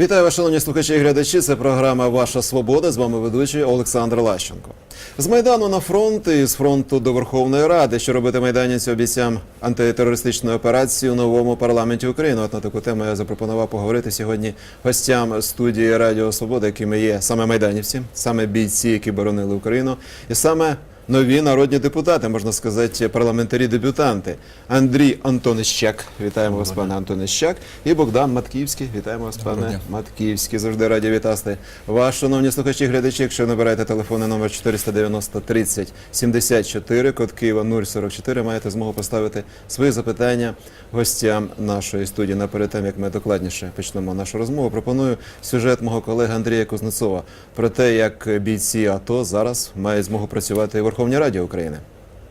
Вітаю вас, шановні слухачі і глядачі. Це програма Ваша Свобода. З вами ведучий Олександр Лащенко. З майдану на фронт і з фронту до Верховної Ради, що робити майданівці обіцям антитерористичної операції у новому парламенті України. От на таку тему я запропонував поговорити сьогодні гостям студії Радіо Свобода, якими є саме майданівці, саме бійці, які боронили Україну, і саме нові народні депутати, можна сказати, парламентарі-дебютанти. Андрій Антонищак, вітаємо вас, пане Антонищак, і Богдан Матківський. Вітаємо вас, пане. Матківський. Завжди раді вітати вас, шановні слухачі глядачі. Якщо набираєте телефонний номер 490 30 74, код Києва 044, маєте змогу поставити свої запитання гостям нашої студії. Наперед тим, як ми докладніше почнемо нашу розмову, пропоную сюжет мого колеги Андрія Кузнецова про те, як бійці АТО зараз мають змогу працювати у Верховній Раді України.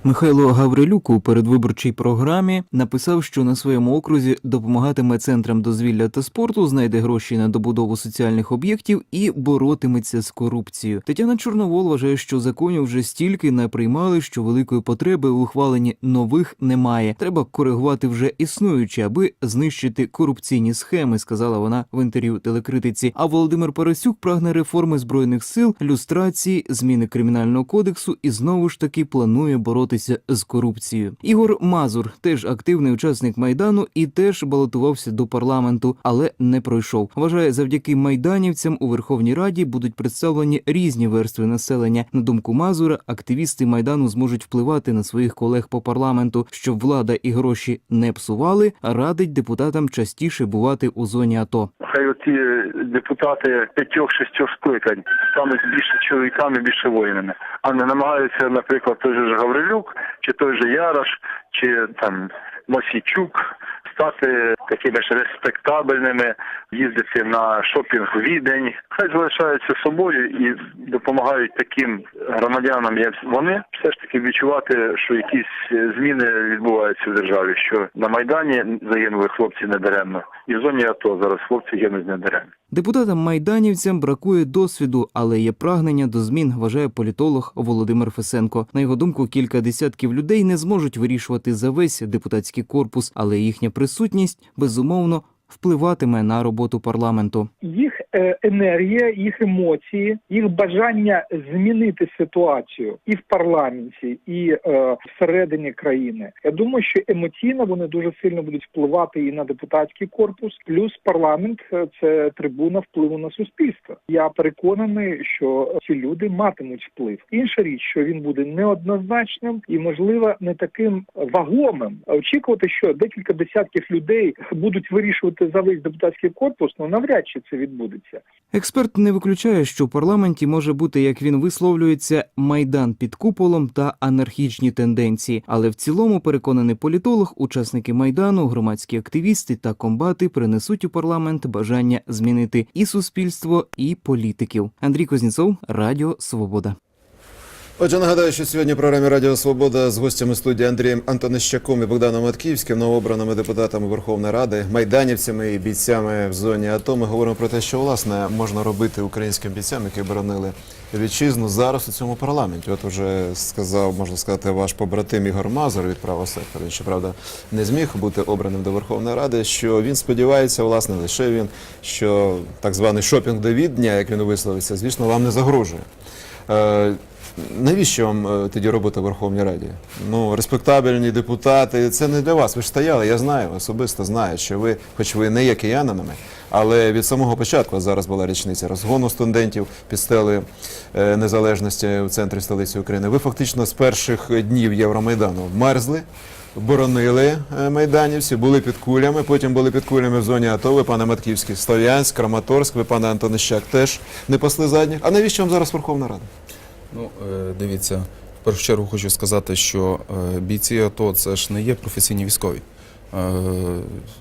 Михайло Гаврилюк у передвиборчій програмі написав, що на своєму окрузі допомагатиме центрам дозвілля та спорту, знайде гроші на добудову соціальних об'єктів і боротиметься з корупцією. Тетяна Чорновол вважає, що законів вже стільки не приймали, що великої потреби у ухваленні нових немає. Треба коригувати вже існуючі, аби знищити корупційні схеми, сказала вона в інтерв'ю телекритиці. А Володимир Парасюк прагне реформи збройних сил, люстрації, зміни кримінального кодексу і знову ж таки планує боротися з корупцією. Ігор Мазур теж активний учасник майдану і теж балотувався до парламенту, але не пройшов. Вважає, завдяки майданівцям у Верховній Раді будуть представлені різні верстви населення. На думку Мазура, активісти майдану зможуть впливати на своїх колег по парламенту, щоб влада і гроші не псували. а Радить депутатам частіше бувати у зоні АТО. Хай оці депутати п'ятьох-шістьох скликань стануть більше чоловіками, більше воїнами, а не намагаються, наприклад, той же ж Гаврилюк, чи той же Ярош, чи там Мосійчук стати такими ж респектабельними, їздити на шопінг у відень. Хай залишаються собою і допомагають таким громадянам, як вони, все ж таки відчувати, що якісь е, зміни відбуваються в державі, що на майдані загинули хлопці недаремно, і в зоні АТО зараз хлопці гинуть недаремно. Депутатам майданівцям бракує досвіду, але є прагнення до змін, вважає політолог Володимир Фесенко. На його думку, кілька десятків людей не зможуть вирішувати за весь депутатський корпус, але їхня присутність безумовно впливатиме на роботу парламенту. їх е, енергія, їх емоції, їх бажання змінити ситуацію і в парламенті, і е, всередині країни. Я думаю, що емоційно вони дуже сильно будуть впливати і на депутатський корпус. Плюс парламент е, це трибуна впливу на суспільство. Я переконаний, що ці люди матимуть вплив. Інша річ, що він буде неоднозначним і, можливо, не таким вагомим. Очікувати, що декілька десятків людей будуть вирішувати за весь депутатський корпус, ну навряд чи це відбудеться. Експерт не виключає, що в парламенті може бути, як він висловлюється, майдан під куполом та анархічні тенденції. Але в цілому, переконаний політолог, учасники майдану, громадські активісти та комбати принесуть у парламент бажання змінити і суспільство, і політиків. Андрій Козніцов, Радіо Свобода. Отже, нагадаю, що сьогодні в програмі Радіо Свобода з гостями студії Андрієм Антонищаком і Богданом Матківським, новообраними депутатами Верховної Ради, майданівцями і бійцями в зоні АТО. Ми говоримо про те, що власне можна робити українським бійцям, які боронили вітчизну зараз у цьому парламенті. От уже сказав, можна сказати, ваш побратим Ігор Мазур від правого сектору. Він щоправда не зміг бути обраним до Верховної Ради. Що він сподівається, власне, лише він, що так званий шопінг до віддня, як він висловився, звісно, вам не загрожує. Навіщо вам е, тоді робота в Верховній Раді? Ну, респектабельні депутати, це не для вас. Ви ж стояли, я знаю, особисто знаю, що ви, хоч ви не є киянинами, але від самого початку зараз була річниця розгону студентів під стели е, незалежності у центрі столиці України. Ви фактично з перших днів Євромайдану вмерзли. Боронили е, майданівці, були під кулями, потім були під кулями в зоні АТО. Ви, пане Матківський, Слов'янськ, Краматорськ, ви, пане Антонищак, теж не пасли задніх. А навіщо вам зараз Верховна Рада? Ну, е, дивіться, в першу чергу хочу сказати, що е, бійці АТО це ж не є професійні військові. Е,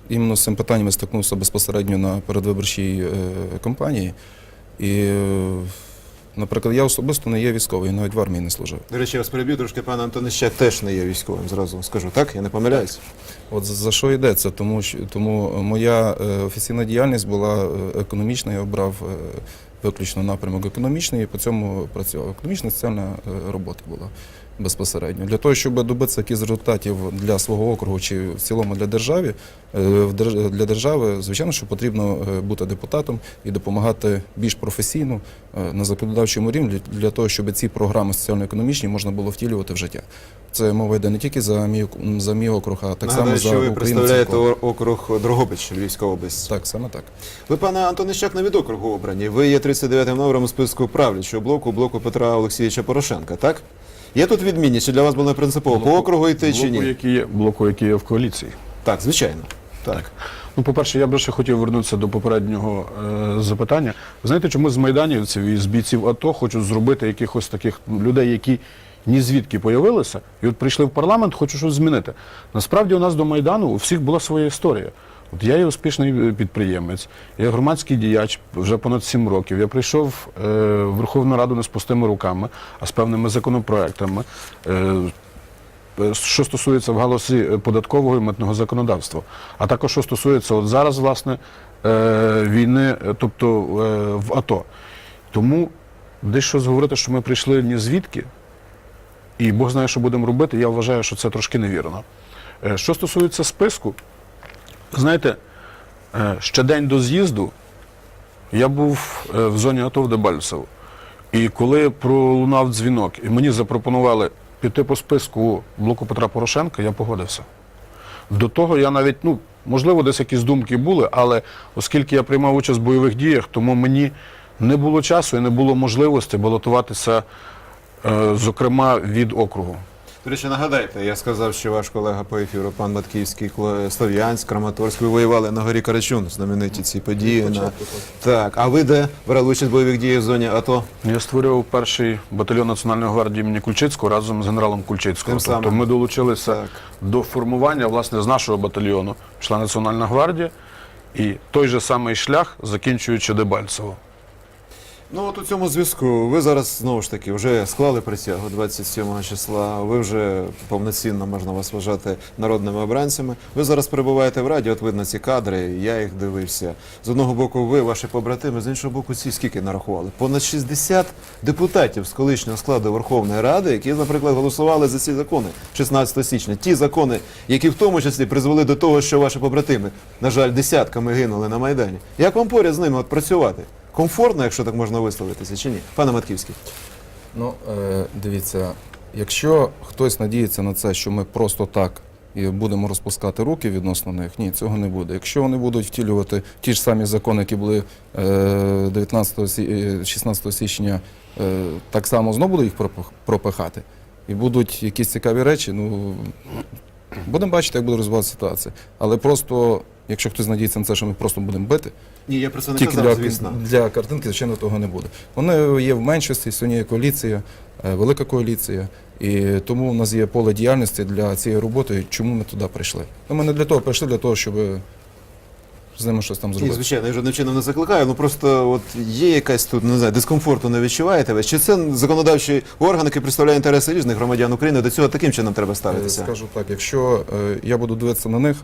Іменно з цим питанням я стикнувся безпосередньо на передвиборчій кампанії. І, наприклад, я особисто не є військовий, навіть в армії не служив. До речі, я вас переб'ю трошки, пан Антонищак теж не є військовим, зразу скажу, так? Я не помиляюсь. От за- що йдеться? Тому, тому моя офіційна діяльність була економічна, я обрав виключно напрямок економічний і по цьому працював. Економічна соціальна е, робота була. Безпосередньо. Для того, щоб добитися якихось результатів для свого округу чи в цілому для держави, е, для держави, звичайно, що потрібно е, бути депутатом і допомагати більш професійно е, на законодавчому рівні для- того, щоб ці програми соціально-економічні можна було втілювати в життя. Це мова йде не тільки за мій, за мій округ, а так само Нагадаю, за що ви представляєте округ Дрогобич, Львівська область. Так, саме так. Ви, пане Антонищак, не від округу обрані. Ви є 39-м номером списку правлячого блоку, блоку Петра Олексійовича Порошенка, так? Є тут відмінність, чи для вас було не принципово по округу йти чи ні? який є, блоку, який є в коаліції. Так, звичайно. Так. Ну, по-перше, я б ще хотів вернутися до попереднього е, запитання. Ви знаєте, чому з майданівців і з бійців АТО хочуть зробити якихось таких людей, які ні звідки появилися, і от прийшли в парламент, хочуть щось змінити. Насправді у нас до Майдану у всіх була своя історія. От я є успішний е, підприємець, я громадський діяч вже понад сім років. Я прийшов е, в Верховну Раду не з пустими руками, а з певними законопроектами. Е, що стосується в галузі е, податкового і митного законодавства, а також що стосується от зараз, власне, е, війни, е, тобто е, в АТО. Тому десь щось говорити, що ми прийшли ні звідки, і Бог знає, що будемо робити, я вважаю, що це трошки невірно. Е, Що стосується списку, знаєте, ще день до з'їзду я був е, в зоні АТО в Дебальцево. І коли пролунав дзвінок, і мені запропонували піти по списку блоку Петра Порошенка, я погодився. До того я навіть, ну, можливо, десь якісь думки були, але оскільки я приймав участь в бойових діях, тому мені не було часу і не було можливості балотуватися, е, зокрема, від округу. До речі, нагадайте, я сказав, що ваш колега по ефіру, пан Матківський, Слов'янськ, Краматорськ, ви воювали на горі Карачун, знамениті ці події. На... Так, а ви де брали участь в бойових діях в зоні АТО? Я створював перший батальйон Національної гвардії імені Кульчицького разом з генералом Кульчицького. Тим Тобто самим. ми долучилися Так. до формування власне з нашого батальйону, пішла Національна гвардія, і той же самий шлях, закінчуючи Дебальцево. Ну от у цьому зв'язку ви зараз знову ж таки вже склали присягу 27 числа. Ви вже повноцінно можна вас вважати народними обранцями. Ви зараз перебуваєте в раді. От видно ці кадри. Я їх дивився. З одного боку, ви, ваші побратими, з іншого боку, ці скільки нарахували? Понад 60 депутатів з колишнього складу Верховної Ради, які, наприклад, голосували за ці закони 16 січня. Ті закони, які в тому числі призвели до того, що ваші побратими, на жаль, десятками гинули на майдані. Як вам поряд з ними от працювати? Комфортно, якщо так можна висловитися, чи ні? Пане Матківський. Ну, е, дивіться, якщо хтось надіється на це, що ми просто так і будемо розпускати руки відносно них, ні, цього не буде. Якщо вони будуть втілювати ті ж самі закони, які були е, 19 сі- е, 16 січня, е, так само знову будуть їх пропихати, і будуть якісь цікаві речі, ну будемо бачити, як буде розвиватися ситуація. Але просто, якщо хтось надіється на це, що ми просто будемо бити, Ні, я про це не тільки казав, для, звісно. для картинки, звичайно, того не буде. Вони є в меншості, сьогодні є коаліція, е, велика коаліція, і тому у нас є поле діяльності для цієї роботи. Чому ми туди прийшли? Ну, ми не для того прийшли, для того, щоб з ними щось там Ні, звичайно, я жодним чином не закликаю. Ну просто от є якась тут не знаю, дискомфорту не відчуваєте ви? Чи це законодавчий орган, який представляє інтереси різних громадян України? До цього таким чином треба Е, ставитися? Скажу так, якщо е, я буду дивитися на них,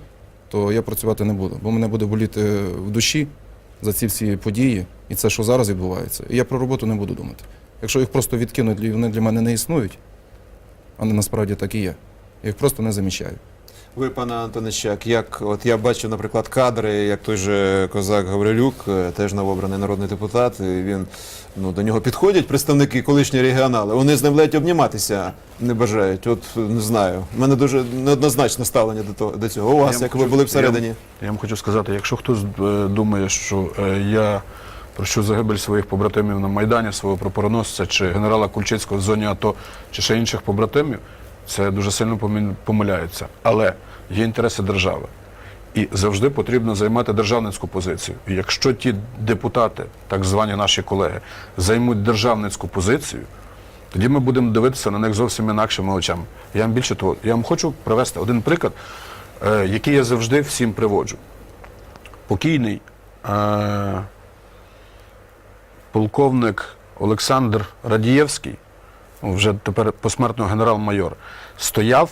то я працювати не буду, бо мене буде боліти в душі за ці всі події і це, що зараз відбувається. І я про роботу не буду думати. Якщо їх просто відкинуть, вони для мене не існують, вони насправді так і є. Я їх просто не замічаю. Ви, пане Антонищак, як от я бачу, наприклад, кадри, як той же козак Гаврилюк, е, теж новообраний народний депутат. і Він ну до нього підходять представники колишні регіонали. Вони з ним ледь обніматися не бажають. От не знаю. У мене дуже неоднозначне ставлення до того до цього. У вас, як вам ви були всередині? Я, я вам хочу сказати, якщо хтось е, думає, що е, я прощу загибель своїх побратимів на Майдані, свого прапороносця чи генерала Кульчицького в зоні АТО, чи ще інших побратимів, це дуже сильно помиляються. Але є інтереси держави. І завжди потрібно займати державницьку позицію. І якщо ті депутати, так звані наші колеги, займуть державницьку позицію, тоді ми будемо дивитися на них зовсім інакшими очами. Я вам більше того, я вам хочу привести один приклад, е, який я завжди всім приводжу. Покійний е, полковник Олександр Радієвський, вже тепер посмертно генерал-майор, стояв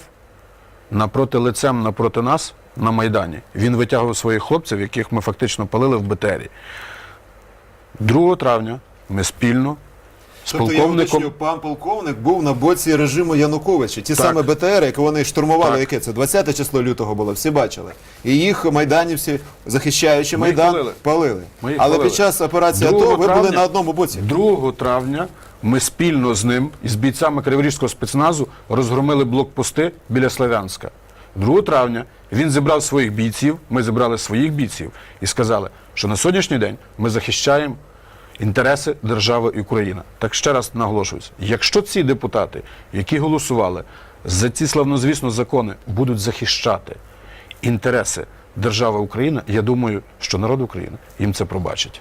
напроти лицем напроти нас на Майдані. Він витягував своїх хлопців, яких ми фактично палили в БТРі. 2 травня ми спільно з Тобто, я полковником. уточню, пан полковник був на боці режиму Януковича. Ті Так. саме БТР, які вони штурмували, Так. яке це 20 число лютого було, всі бачили. І їх майданівці, захищаючи Ми їх Майдан, палили. палили. Ми їх Але палили. під час операції 2 АТО ви були травня- на одному боці. 2 травня ми спільно з ним і з бійцями Криворізького спецназу розгромили блокпости біля Слов'янська. 2 травня він зібрав своїх бійців, ми зібрали своїх бійців і сказали, що на сьогоднішній день ми захищаємо інтереси держави Україна. Так ще раз наголошуюсь, якщо ці депутати, які голосували за ці славнозвісно закони, будуть захищати інтереси держави Україна, я думаю, що народ України їм це пробачить.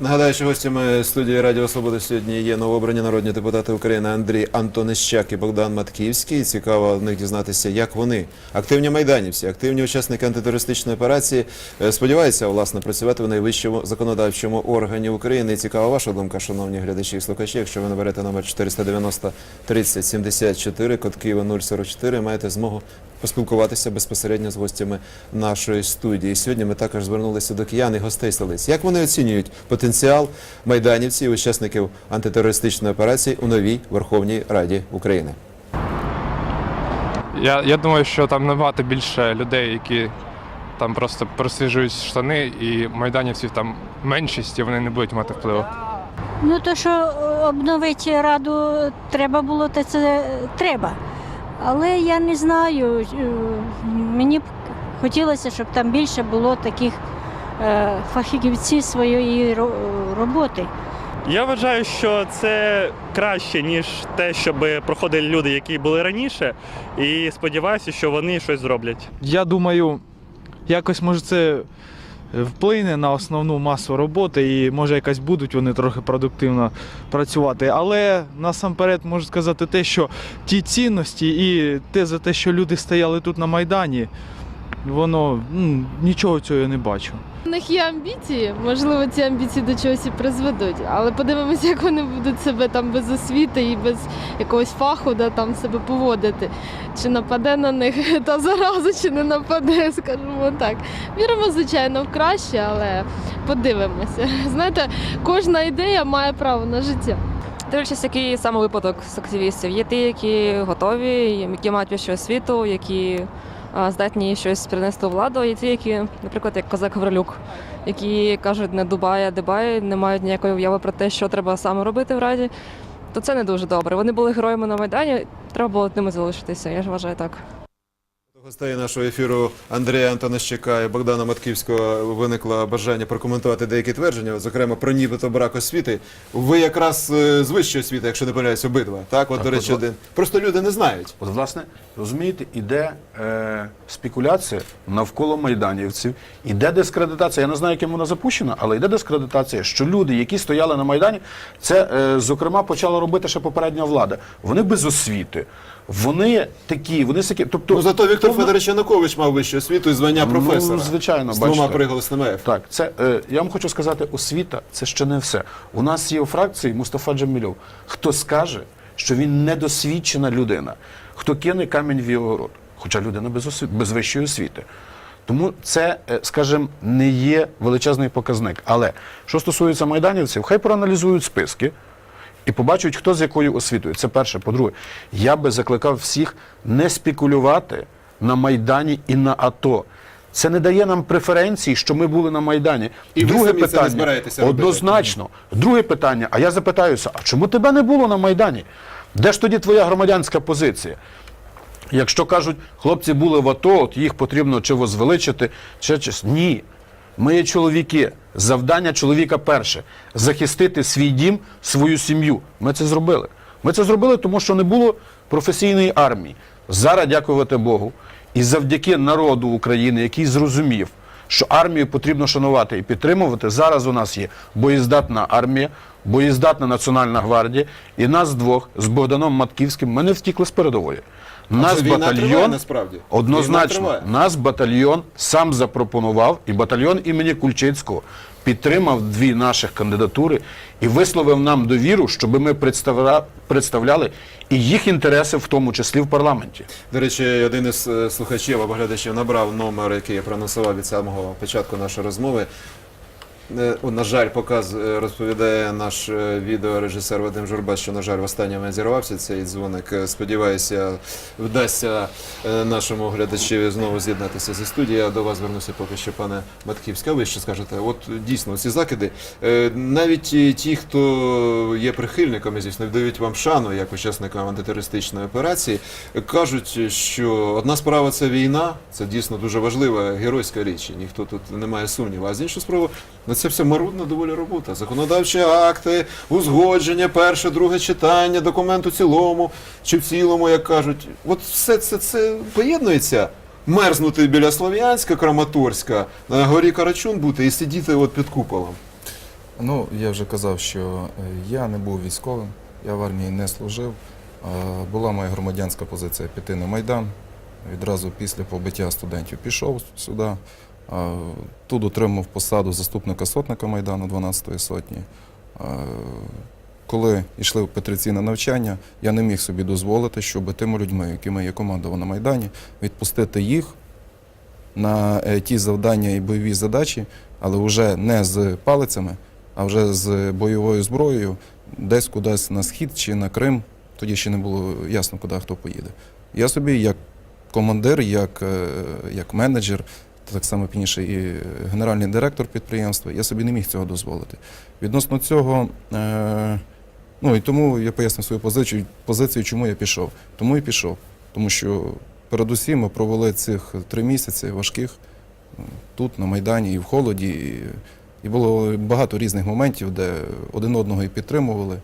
Нагадаю, що гостями студії Радіо Свобода сьогодні є новообрані народні депутати України Андрій Антонищак і Богдан Матківський. Цікаво в них дізнатися, як вони, активні майданівці, активні учасники антитерористичної операції, е, сподіваються власне працювати в найвищому законодавчому органі України. І цікава ваша думка, шановні глядачі і слухачі. Якщо ви наберете номер 490 30 74, код Києва 044, маєте змогу поспілкуватися безпосередньо з гостями нашої студії. Сьогодні ми також звернулися до киян і гостей столиць. Як вони оцінюють потенціал майданівців і учасників антитерористичної операції у новій Верховній Раді України? Я, я думаю, що там набагато більше людей, які там просто просвіжують штани, і майданівців там меншість, і вони не будуть мати впливу. Ну то, що е, обновити раду треба було, то це треба. Але я не знаю. е, Мені б хотілося, щоб там більше було таких е, фахівців своєї роботи. Я вважаю, що це краще, ніж те, щоб проходили люди, які були раніше, і сподіваюся, що вони щось зроблять. Я думаю, якось може це вплине на основну масу роботи і може якась будуть вони трохи продуктивно працювати. Але насамперед можу сказати те, що ті цінності і те за те, що люди стояли тут на Майдані, воно м, нічого цього я не бачу. У них є амбіції, можливо, ці амбіції до чогось і призведуть, але подивимося, як вони будуть себе там без освіти і без якогось фаху да, там себе поводити. Чи нападе на них та зараза, чи не нападе, скажімо так. Віримо, звичайно, в краще, але подивимося. Знаєте, кожна ідея має право на життя. Дивлячись, який саме випадок з активістів. Є ті, які готові, які мають вищу освіту, які здатні щось принести владу, і ті, які, наприклад, як козак Гаврилюк, які кажуть не Дубай, Дебай, не мають ніякої уяви про те, що треба саме робити в раді. То це не дуже добре. Вони були героями на Майдані, треба було ними залишитися. Я ж вважаю так. Гостей нашого ефіру Андрія Антонищака і Богдана Матківського виникло бажання прокоментувати деякі твердження, зокрема про нібито брак освіти. Ви якраз е, з вищої освіти, якщо не помиляюсь, обидва. Так, от Так, до речі, от, один. Просто люди не знають. От, власне, розумієте, іде е, спекуляція навколо майданівців, іде дискредитація. Я не знаю, яким вона запущена, але йде дискредитація, що люди, які стояли на Майдані, це, е, зокрема, почала робити ще попередня влада. Вони без освіти. Вони такі, вони такі. Тобто, Ну зато Віктор повно- Федорович Янукович мав вищу освіту і звання Ну, професора. звичайно, з двома приголосними Так, це е, я вам хочу сказати, освіта це ще не все. У нас є у фракції Мустафа Джамільов. Хто скаже, що він недосвідчена людина, хто кине камінь в його рот, хоча людина без освіти, без вищої освіти. Тому це, е, скажімо, не є величезний показник. Але що стосується майданівців, хай проаналізують списки і побачать, хто з якою освітою. Це перше. По-друге, я би закликав всіх не спекулювати на Майдані і на АТО. Це не дає нам преференції, що ми були на Майдані. І ви Друге самі це не питання збираєтеся робити. однозначно. Друге питання. А я запитаюся: а чому тебе не було на Майдані? Де ж тоді твоя громадянська позиція? Якщо кажуть, хлопці були в АТО, от їх потрібно чи возвеличити, чи щось. Ні. Ми є чоловіки. Завдання чоловіка перше захистити свій дім, свою сім'ю. Ми це зробили. Ми це зробили, тому що не було професійної армії. Зараз, дякувати Богу, і завдяки народу України, який зрозумів, що армію потрібно шанувати і підтримувати. Зараз у нас є боєздатна армія, боєздатна Національна гвардія, і нас двох з Богданом Матківським ми не втікли з передової. Нас триває, батальйон насправді. Війна однозначно триває. нас батальйон сам запропонував, і батальйон імені Кульчицького підтримав дві наших кандидатури і висловив нам довіру, щоб ми представляли і їх інтереси, в тому числі в парламенті. До речі, один із е, слухачів або глядачів набрав номер, який я проанонсував від самого початку нашої розмови. Е, о, на жаль, показ е, розповідає наш е, відеорежисер Вадим Журба, що, на жаль, в останньому зірвався цей дзвоник. Сподіваюся, вдасться нашому глядачеві знову з'єднатися зі студією. Я до вас звернуся поки що, пане Матківська. Ви що скажете? От дійсно ці закиди, навіть ті, хто є прихильниками, звісно, віддають вам шану як учасникам антитерористичної операції, кажуть, що одна справа це війна, це дійсно дуже важлива геройська річ, ніхто тут не має сумніву. А з іншої справи, це все марудна доволі робота. Законодавчі акти, узгодження, перше, друге читання, документ у цілому чи в цілому, як кажуть. От все це, це поєднується. Мерзнути біля Слов'янська, Краматорська, на горі Карачун бути і сидіти от під куполом. Ну, я вже казав, що е, я не був військовим, я в армії не служив. Була моя громадянська позиція піти на Майдан. Відразу після побиття студентів пішов сюди. Тут отримав посаду заступника сотника Майдану 12-ї сотні. Коли йшли петриційне навчання, я не міг собі дозволити, щоб тими людьми, якими я командував на Майдані, відпустити їх на е, ті завдання і бойові задачі, але вже не з палицями, а вже з бойовою зброєю, десь кудись на схід чи на Крим. Тоді ще не було ясно, куди хто поїде. Я собі, як командир, як, е, як менеджер, так само пізніше і генеральний директор підприємства, я собі не міг цього дозволити. Відносно цього, е, ну і тому я пояснив свою позицію, позицію, чому я пішов. Тому і пішов. Тому що передусім ми провели цих три місяці важких тут, на Майдані, і в холоді. І, і було багато різних моментів, де один одного і підтримували.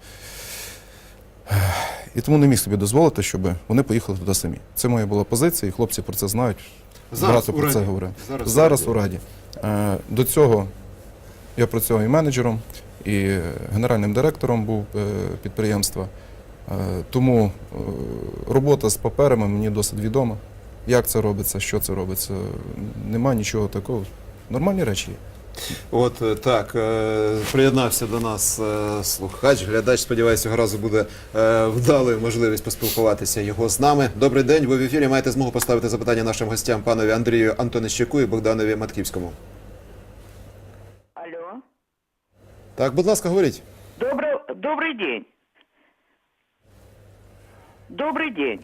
І тому не міг собі дозволити, щоб вони поїхали туди самі. Це моя була позиція, і хлопці про це знають. Багато про це Раді. Зараз, Зараз у Раді. Е, До цього я працював і менеджером, і генеральним директором був е, підприємства. Е, Тому робота з паперами мені досить відома. Як це робиться, що це робиться. Нема нічого такого. Нормальні речі є. От е, так, е, приєднався до нас е, слухач, глядач. Сподіваюся, цього разу буде е, вдалою можливість поспілкуватися його з нами. Добрий день. Ви в ефірі маєте змогу поставити запитання нашим гостям, панові Андрію Антонищаку і Богданові Матківському. Алло. Так, будь ласка, говоріть. Добрый, добрый день. Добрый день.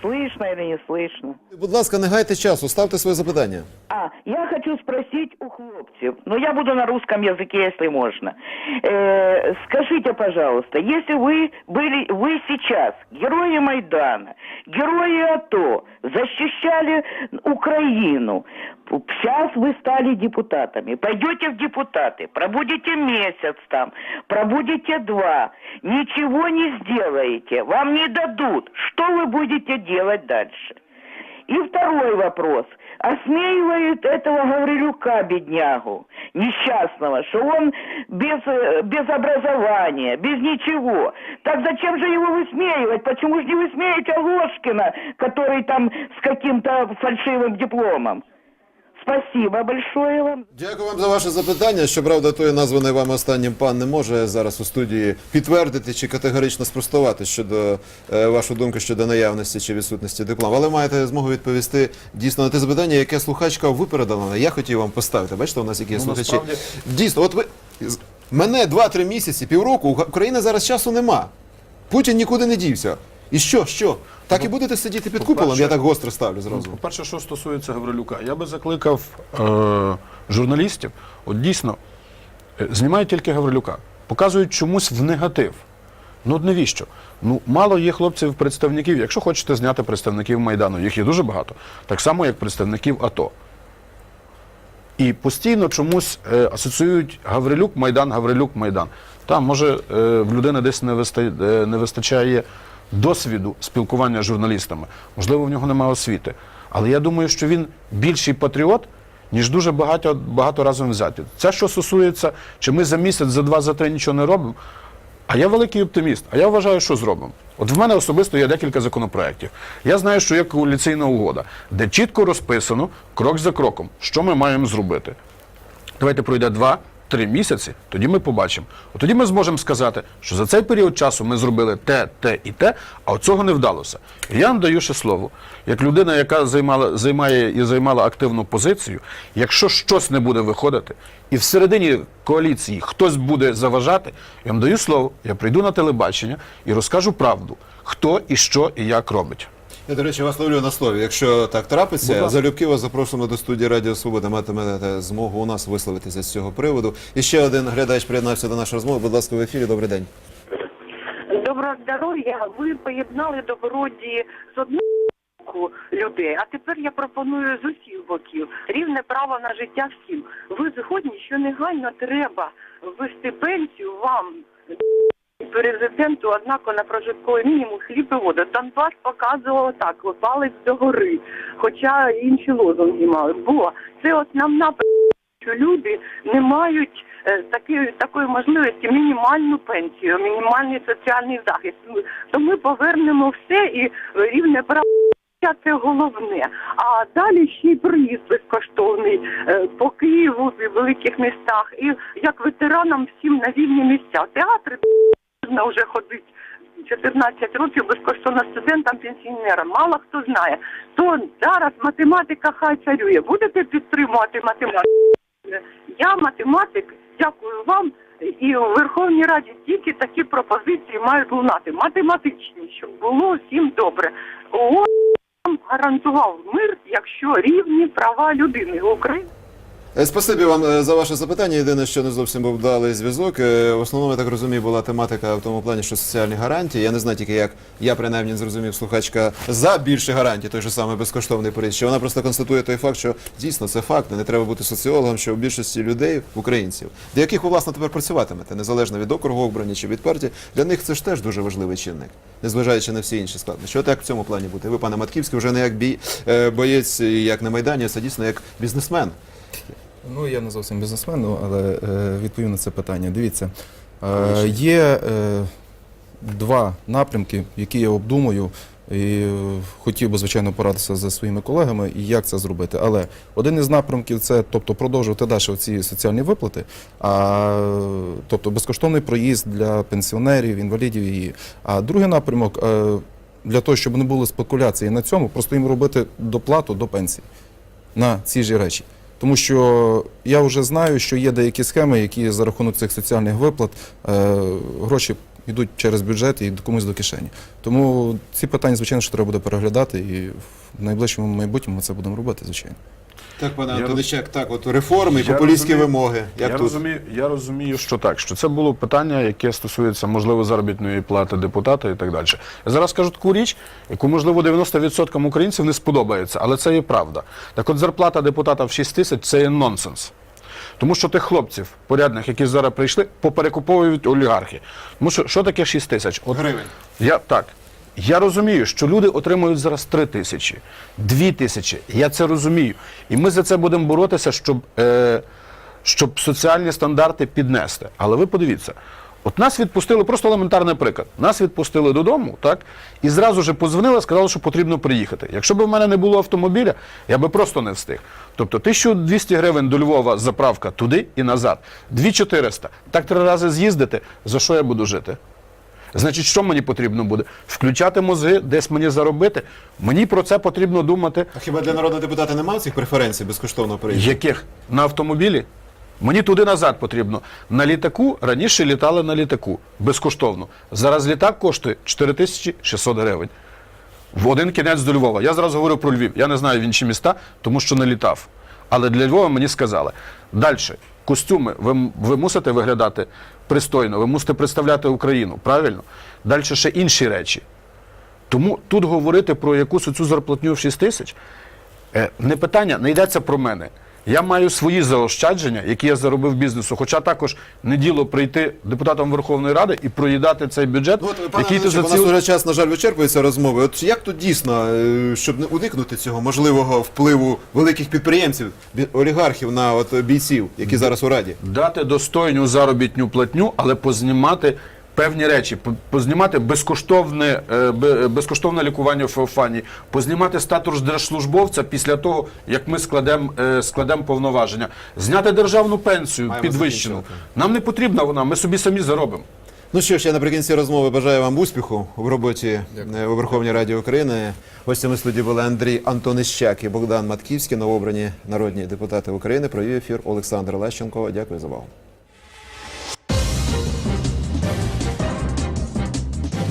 Слышно или не слышно? Будь ласка, не гайте часу, ставте своє запитання. А, я хочу спросить у хлопцев, но я буду на русском языке, если можно. Э, скажите, пожалуйста, если вы были, вы сейчас герои Майдана, герои АТО, защищали Украину, сейчас вы стали депутатами, пойдете в депутаты, пробудете месяц там, пробудете два, ничего не сделаете, вам не дадут, что вы будете делать дальше? И второй вопрос. Осмеивают этого Гаврилюка, беднягу, несчастного, что он без, э, без образования, без ничего. Так зачем же его высмеивать? Почему же не высмеиваете Ложкина, который там с каким-то фальшивым дипломом? Спасибо большое вам. Дякую вам за ваше запитання. Щоправда, той названий вами останнім пан не може зараз у студії підтвердити чи категорично спростувати щодо е, вашу думку щодо наявності чи відсутності диплому. Але маєте змогу відповісти дійсно на те запитання, яке слухачка випередила. Я хотів вам поставити. Бачите, у нас які Ну, слухачі. насправді- Дійсно, от ви з- мене 2-3 місяці, півроку, у України зараз часу нема. Путін нікуди не дівся. І що, що? Так і будете сидіти під куполом, я так гостро ставлю зразу. По-перше, що стосується Гаврилюка, я би закликав е, журналістів, от дійсно, е, знімають тільки Гаврилюка, показують чомусь в негатив. Ну от навіщо? Ну, мало є хлопців представників. Якщо хочете зняти представників Майдану, їх є дуже багато, так само, як представників АТО. І постійно чомусь е, асоціюють Гаврилюк, Майдан, Гаврилюк, Майдан. Там, може, е, в людини десь не, виста, е, не вистачає досвіду спілкування з журналістами. Можливо, в нього немає освіти. Але я думаю, що він більший патріот, ніж дуже багато, багато разом взяті. Це, що стосується, чи ми за місяць, за два, за три нічого не робимо. А я великий оптиміст. А я вважаю, що зробимо. От в мене особисто є декілька законопроєктів. Я знаю, що є коаліційна угода, де чітко розписано крок за кроком, що ми маємо зробити. Давайте пройде два, три місяці, тоді ми побачимо. От тоді ми зможемо сказати, що за цей період часу ми зробили те, те і те, а цього не вдалося. Я вам даю ще слово, як людина, яка займала, займає і займала активну позицію, якщо щось не буде виходити, і всередині коаліції хтось буде заважати, я вам даю слово, я прийду на телебачення і розкажу правду, хто і що і як робить. Я, до речі, вас ловлю на слові. Якщо так трапиться, залюбки вас запрошуємо до студії Радіо Свобода. Матимете змогу у нас висловитися з цього приводу. І ще один глядач приєднався до нашої розмови. Будь ласка, в ефірі. Добрий день. Доброго здоров'я. Ви поєднали доброді з одного боку людей, а тепер я пропоную з усіх боків рівне право на життя всім. Ви згодні, що негайно треба ввести пенсію вам. Президенту, однако на прожитковий мінімум хліб і воду. Донбас показував так, палець до гори, хоча інші лозунги мали. Бо це основна що люди не мають е, таки, такої можливості мінімальну пенсію, мінімальний соціальний захист. То ми повернемо все і рівне право. Це головне. А далі ще й проїзд безкоштовний е, по Києву і великих містах. І як ветеранам всім на вільні місця. Театри можна вже ходити 14 років безкоштовно студентам, пенсіонерам. Мало хто знає. То зараз математика хай царює. Будете підтримувати математику? Я математик, дякую вам. І у Верховній Раді тільки такі пропозиції мають лунати. Математичні, щоб було всім добре. ООН гарантував мир, якщо рівні права людини. Україна Е, Спасибі вам е, за ваше запитання. Єдине, що не зовсім був вдалий зв'язок. Е, В основному, я так розумію, була тематика в тому плані, що соціальні гарантії. Я не знаю тільки, як я принаймні зрозумів слухачка за більше гарантій, той же самий безкоштовний проїзд. Що вона просто констатує той факт, що дійсно це факт. Не треба бути соціологом, що у більшості людей, українців, до яких ви власне тепер працюватимете, незалежно від округу обрані чи від партії, для них це ж теж дуже важливий чинник, незважаючи на всі інші складнощі. От як в цьому плані бути? Ви, пане Матківський, вже не як бій е, боєць, як на майдані, а це дійсно як бізнесмен. Ну, я не зовсім бізнесмен, ну, але е, відповім на це питання. Дивіться, е, є е, два напрямки, які я обдумую. І хотів би, звичайно, порадитися зі своїми колегами, і як це зробити. Але один із напрямків це тобто, продовжувати далі ці соціальні виплати, а, тобто безкоштовний проїзд для пенсіонерів, інвалідів. І, а другий напрямок для того, щоб не було спекуляції на цьому, просто їм робити доплату до пенсії на ці ж речі. Тому що я вже знаю, що є деякі схеми, які за рахунок цих соціальних виплат е, гроші йдуть через бюджет і комусь до кишені. Тому ці питання, звичайно, що треба буде переглядати, і в найближчому майбутньому ми це будемо робити, звичайно. Так, пане Я Антонищак, так, от реформи, Я популістські розумію- вимоги. Як я, тут? розумію, я розумію, що так, що це було питання, яке стосується, можливо, заробітної плати депутата і так далі. Я зараз скажу таку річ, яку, можливо, 90% українців не сподобається, але це є правда. Так от зарплата депутата в 6 тисяч це є нонсенс. Тому що тих хлопців порядних, які зараз прийшли, поперекуповують олігархи. Тому що що таке 6 тисяч? От Гривень. я так. Я розумію, що люди отримують зараз 3 тисячі, 2 тисячі. Я це розумію. І ми за це будемо боротися, щоб, е, щоб соціальні стандарти піднести. Але ви подивіться, от нас відпустили, просто елементарний приклад. Нас відпустили додому, так? І зразу ж подзвонили, сказали, що потрібно приїхати. Якщо б в мене не було автомобіля, я би просто не встиг. Тобто 1200 гривень до Львова заправка туди і назад, 2400. Так три рази з'їздити, за що я буду жити? Значить, що мені потрібно буде? Включати мозги, десь мені заробити. Мені про це потрібно думати. А хіба для народного депутата немає цих преференцій безкоштовного проїзду? Яких? На автомобілі? Мені туди назад потрібно. На літаку раніше літали на літаку безкоштовно. Зараз літак коштує 4600 гривень. В один кінець до Львова. Я зараз говорю про Львів. Я не знаю в інші міста, тому що не літав. Але для Львова мені сказали. Далі, костюми, ви, ви мусите виглядати пристойно, ви мусите представляти Україну, правильно? Далі ще інші речі. Тому тут говорити про якусь оцю зарплатню в 6 тисяч е, не питання, не йдеться про мене. Я маю свої заощадження, які я заробив бізнесу. Хоча також не діло прийти депутатом Верховної Ради і проїдати цей бюджет, Ну, от, пане який ти за нас вже час, на жаль, вичерпується розмови. От як тут дійсно, е, щоб не уникнути цього можливого впливу великих підприємців, олігархів на от бійців, які зараз у раді? дати достойну заробітню платню, але познімати певні речі, по- познімати безкоштовне, е, безкоштовне лікування в Феофані, познімати статус держслужбовця після того, як ми складемо е, складем повноваження, зняти державну пенсію Маємо підвищену. закінчувати. Нам не потрібна вона, ми собі самі заробимо. Ну що ж, я наприкінці розмови бажаю вам успіху в роботі е, у Верховній Раді України. Гостями студії були Андрій Антонищак і Богдан Матківський, новообрані народні депутати України. Провів ефір Олександр Лещенко. Дякую за увагу.